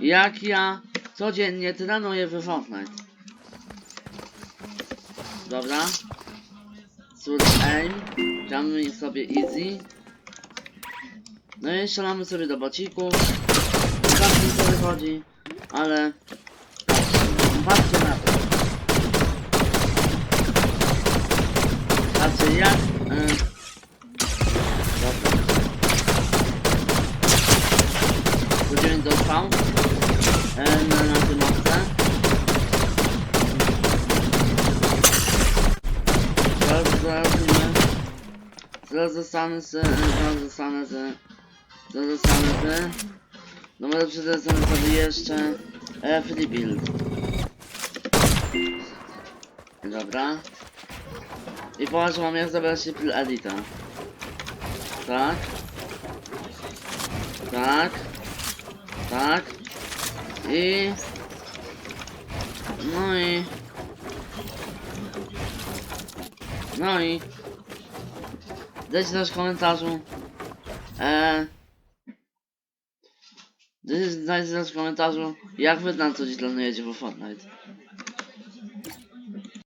jak ja codziennie trenuję w Fortnite. Dobra. Sur aim. Gramy sobie easy. No i strzelamy sobie do bocików. Zobaczmy co wychodzi, ale... Patrzcie na to. Patrzcie jak... E... Dobra. Dostał. E, na, na tym mapce. Zaraz, zaraz, nie. Zaraz zostanę z... Zaraz zostanę z... Zaraz zostanę z... No może przetestuję sobie jeszcze... E, free build. Dobra. I popatrz, mam jak zabrać się pil edita. Tak. Tak. Tak. I... No i... No i... Dajcie też w komentarzu. Eee... Dajcie też w komentarzu, jak wy na co dziś planujecie w Fortnite.